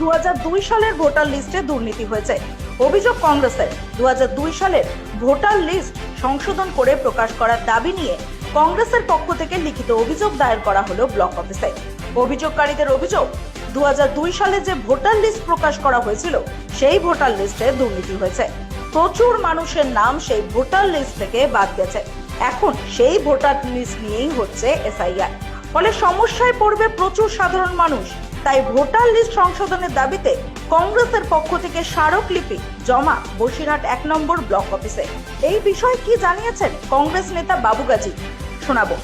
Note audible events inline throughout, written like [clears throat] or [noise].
দু হাজার দুই সালের ভোটার লিস্টে দুর্নীতি হয়েছে। অভিযোগ কংগ্রেসের। দু সালের ভোটার লিস্ট সংশোধন করে প্রকাশ করার দাবি নিয়ে কংগ্রেসের পক্ষ থেকে লিখিত অভিযোগ দায়ের করা হলো ব্লক অফিসে। অভিযোগকারীদের অভিযোগ, দুহাজার দুই সালে যে ভোটার লিস্ট প্রকাশ করা হয়েছিল, সেই ভোটার লিস্টে দুর্নীতি হয়েছে। প্রচুর মানুষের নাম সেই ভোটার লিস্ট থেকে বাদ গেছে। এখন সেই ভোটার লিস্ট নিয়েই হচ্ছে এসআইআর। ফলে সমস্যায় পড়বে প্রচুর সাধারণ মানুষ। তাই ভোটার লিস্ট সংশোধনের দাবিতে কংগ্রেসের পক্ষ থেকে স্মারকলিপি জমা বসিরহাট এক নম্বর ব্লক অফিসে। এই বিষয়ে কি জানিয়েছেন কংগ্রেস নেতা বাবু গাজী? শোনাবো।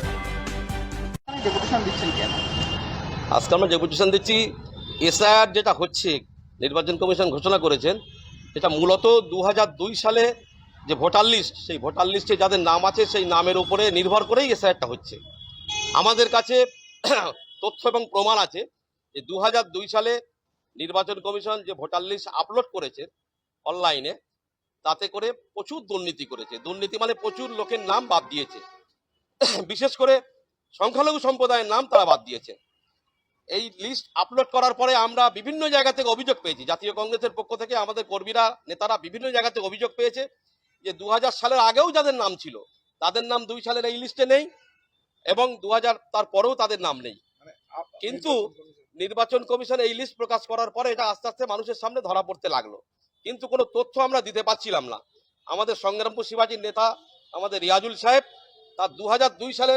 ডেপুটেশন দিচ্ছেন কেন? আজকে আমরা যে পজিশন দিচ্ছি এসআইআর যেটা হচ্ছে নির্বাচন কমিশন ঘোষণা করেছেন এটা মূলত দু হাজার দুই সালে যে ভোটার লিস্ট সেই ভোটার লিস্টে যাদের নাম আছে সেই নামের উপরে নির্ভর করেই এসআইআরটা হচ্ছে। আমাদের কাছে [clears throat] তথ্য এবং প্রমাণ আছে যে দু হাজার দুই সালে নির্বাচন কমিশন যে ভোটার লিস্ট আপলোড করেছে অনলাইনে তাতে করে প্রচুর দুর্নীতি করেছে। দুর্নীতি মানে প্রচুর লোকের নাম বাদ দিয়েছে। বিশেষ করে সংখ্যালঘু সম্প্রদায়ের নাম তারা বাদ দিয়েছে। এই লিস্ট আপলোড করার পরে আমরা বিভিন্ন জায়গা থেকে অভিযোগ পেয়েছি। জাতীয় কংগ্রেসের পক্ষ থেকে আমাদের কর্মীরা নেতারা বিভিন্ন জায়গা থেকে অভিযোগ পেয়েছে যে দু হাজার সালের আগেও যাদের নাম ছিল তাদের নাম দুই সালের এই লিস্টে নেই এবং দু হাজার তারপরেও তাদের নাম নেই। কিন্তু নির্বাচন কমিশন এই লিস্ট প্রকাশ করার পরে এটা আস্তে আস্তে মানুষের সামনে ধরা পড়তে লাগল। কিন্তু কোনো তথ্য আমরা দিতে পারছিলাম না। আমাদের সংগ্রামপুর শিবাজীর নেতা, আমাদের রিয়াজুল সাহেব, তার দু দুই সালে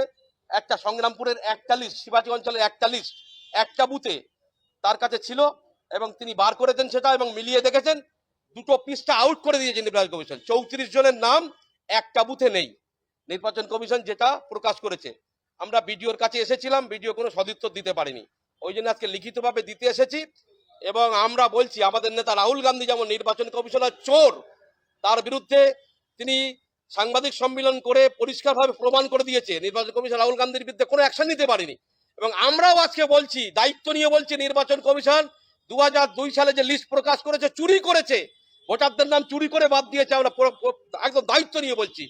একটা সংগ্রামপুরের একটা লিস্ট শিবাজী অঞ্চলের একটা লিস্ট একটা বুথে তার কাছে ছিল এবং তিনি বার করে দেন সেটা এবং মিলিয়ে দেখেছেন, দুটো পিসটা আউট করে দিয়েছে নির্বাচন কমিশন। চৌত্রিশ জনের নাম একটা বুথে নেই। নির্বাচন কমিশন যেটা প্রকাশ করেছে। আমরা বিডিওর কাছে এসেছিলাম, বিডিও কোনো সদুত্তর দিতে পারেনি। ওই জন্য আজকে লিখিতভাবে দিতে এসেছি এবং আমরা বলছি, আমাদের নেতা রাহুল গান্ধী যেমন নির্বাচন কমিশনার চোর, তার বিরুদ্ধে তিনি সাংবাদিক সম্মেলন করে পরিষ্কারভাবে প্রমাণ করে দিয়েছে, নির্বাচন কমিশন রাহুল গান্ধীর বিরুদ্ধে কোনো অ্যাকশন নিতে পারেনি। এবং আমরাও আজকে বলছি, দায়িত্ব নিয়ে বলছি নির্বাচন কমিশন দু দুই সালে যে লিস্ট প্রকাশ করেছে, চুরি করেছে, ভোটারদের নাম চুরি করে বাদ দিয়েছে, আমরা একদম দায়িত্ব নিয়ে বলছি।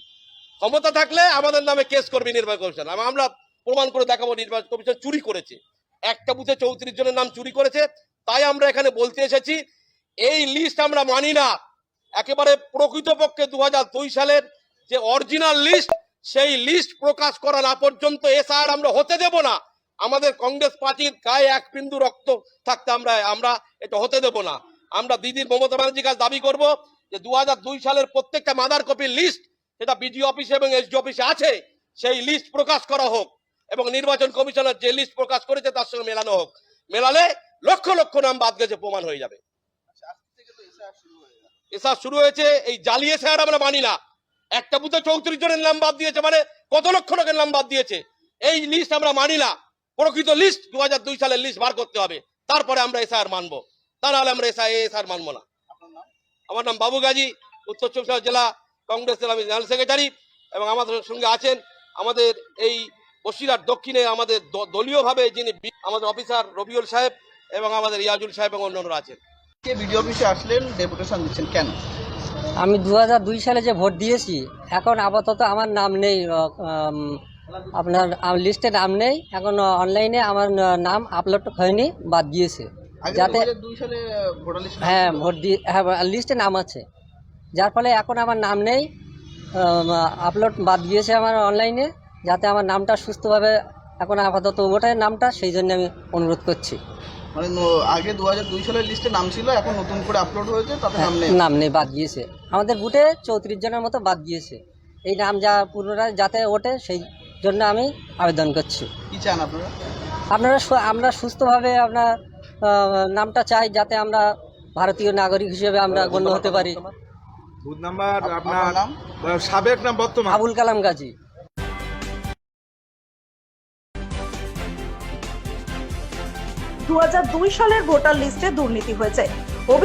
ক্ষমতা থাকলে আমাদের নামে কেস করবে নির্বাচন কমিশন, আমরা প্রমাণ করে দেখাবো নির্বাচন কমিশন চুরি করেছে। একটা বুথে চৌত্রিশ জনের নাম চুরি করেছে, তাই আমরা এখানে বলতে এসেছি, এই লিস্ট আমরা মানি না। একেবারে প্রকৃতপক্ষে দু হাজার দুই সালের যে অরিজিনাল লিস্ট সেই লিস্ট প্রকাশ করা না পর্যন্ত এসআর আমরা হতে দেব না। আমাদের কংগ্রেস পার্টির গায়ে এক বিন্দু রক্ত থাকতে আমরা আমরা এটা হতে দেব না। আমরা দিদির মমতা ব্যানার্জির কাছে দাবি করব যে দু দুই সালের প্রত্যেকটা মাদার কপির লিস্ট সেটা বিডি অফিসে এবং এসডি অফিসে আছে, সেই লিস্ট প্রকাশ করা হোক। এবং নির্বাচন কমিশনার যে লিস্ট প্রকাশ করেছে তার সঙ্গে মেলানো হোক। মেলালে লক্ষ লক্ষ নাম বাদ গেছে, প্রমাণ হয়ে যাবে। এসব শুরু হয়েছে, এই জ্বালিয়ে স্যার আমরা মানি না। একটা বুথে চৌত্রিশ জনের নাম বাদ দিয়েছে মানে কত লক্ষ লোকের নাম বাদ দিয়েছে? এই লিস্ট আমরা মানি না। প্রকৃত লিস্ট দু হাজার দুই সালের লিস্ট বার করতে হবে। তারপরে আমরা এসআর মানবো। তা নাহলে আমরা এসআই এসআর মানবো না। আমার নাম বাবু গাজী, উত্তর চব্বিশ জেলা কংগ্রেসের আমি জেনারেল সেক্রেটারি এবং আমাদের সঙ্গে আছেন আমাদের এই বসিরহাট দক্ষিণে আমাদের দ- দলীয়ভাবে যিনি আমাদের অফিসার রবিউল সাহেব এবং আমাদের ইয়াজুল সাহেব এবং অন্যান্যরা আছেন। কে বিডিও অফিসে আসলেন ডেপুটেশন দিচ্ছেন কেন? আমি দু হাজার দুই সালে যে ভোট দিয়েছি এখন আপাতত আমার নাম নেই আপনার লিস্টে নাম নেই এখন অনলাইনে আমার নাম আপলোড হয়নি বাদ দিয়েছে। যাতে দুই হ্যাঁ ভোট দিয়ে হ্যাঁ লিস্টে নাম আছে। যার ফলে এখন আমার নাম নেই আপলোড বাদ দিয়েছে আমার অনলাইনে। যাতে আমার নামটা সুস্থভাবে এখন আপাতত ওটার নামটা সেই জন্য আমি অনুরোধ করছি। মানে ন- আগে দু দুই সালের লিস্টে নাম ছিল এখন নতুন করে আপলোড হয়েছে তাতে নাম নেই? নাম নেই বাদ গিয়েছে। আমাদের বুটে চৌত্রিশ জনের মতো বাদ গিয়েছে। এই নাম যা পুনরায় যাতে ওঠে সেই জন্য আমি আবেদন করছি। কি চান আপনারা? আপনারা সু- আমরা সুস্থভাবে আপনার আহ, নামটা চাই যাতে আমরা ভারতীয় নাগরিক হিসেবে আমরা গণ্য হতে পারি। বুথ নাম্বার আপ- আপনার আপনার নাম? সাবেক নাম বর্তমান? আবুল কালাম গাজী। দু সালের ভোটার লিস্টে দুর্নীতি হয়েছে।